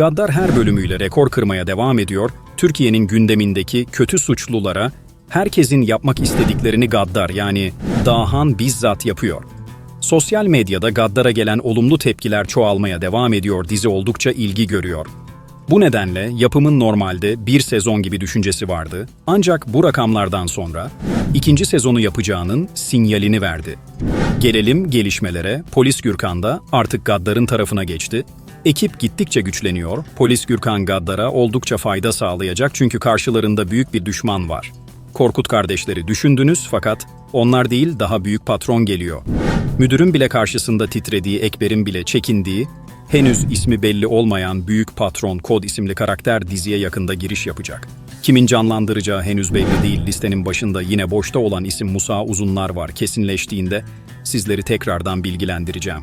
Gaddar her bölümüyle rekor kırmaya devam ediyor, Türkiye'nin gündemindeki kötü suçlulara herkesin yapmak istediklerini Gaddar yani Dahan bizzat yapıyor. Sosyal medyada Gaddar'a gelen olumlu tepkiler çoğalmaya devam ediyor, dizi oldukça ilgi görüyor. Bu nedenle yapımın normalde bir sezon gibi düşüncesi vardı. Ancak bu rakamlardan sonra ikinci sezonu yapacağının sinyalini verdi. Gelelim gelişmelere. Polis Gürkan da artık Gaddar'ın tarafına geçti. Ekip gittikçe güçleniyor. Polis Gürkan Gaddar'a oldukça fayda sağlayacak çünkü karşılarında büyük bir düşman var. Korkut kardeşleri düşündünüz fakat onlar değil daha büyük patron geliyor. Müdürün bile karşısında titrediği, Ekber'in bile çekindiği, henüz ismi belli olmayan büyük patron Kod isimli karakter diziye yakında giriş yapacak. Kimin canlandıracağı henüz belli değil. Listenin başında yine boşta olan isim Musa Uzunlar var. Kesinleştiğinde sizleri tekrardan bilgilendireceğim.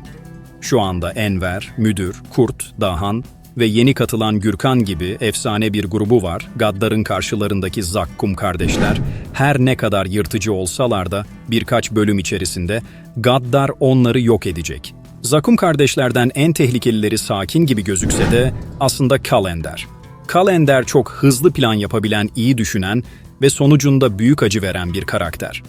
Şu anda Enver, Müdür, Kurt, Dahan ve yeni katılan Gürkan gibi efsane bir grubu var. Gaddar'ın karşılarındaki Zakkum kardeşler her ne kadar yırtıcı olsalar da birkaç bölüm içerisinde Gaddar onları yok edecek. Zakkum kardeşlerden en tehlikelileri sakin gibi gözükse de aslında Kalender. Kalender çok hızlı plan yapabilen, iyi düşünen ve sonucunda büyük acı veren bir karakter.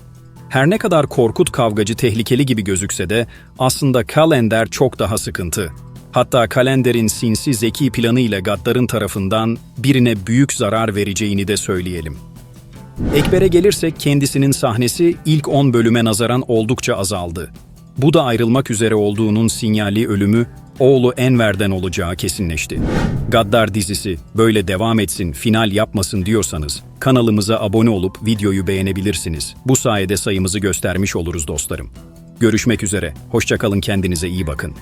Her ne kadar Korkut kavgacı tehlikeli gibi gözükse de aslında Kalender çok daha sıkıntı. Hatta Kalender'in sinsi zeki planıyla Gaddar'ın tarafından birine büyük zarar vereceğini de söyleyelim. Ekber'e gelirsek kendisinin sahnesi ilk 10 bölüme nazaran oldukça azaldı. Bu da ayrılmak üzere olduğunun sinyali ölümü oğlu Enver'den olacağı kesinleşti. Gaddar dizisi böyle devam etsin, final yapmasın diyorsanız kanalımıza abone olup videoyu beğenebilirsiniz. Bu sayede sayımızı göstermiş oluruz dostlarım. Görüşmek üzere, hoşçakalın kendinize iyi bakın.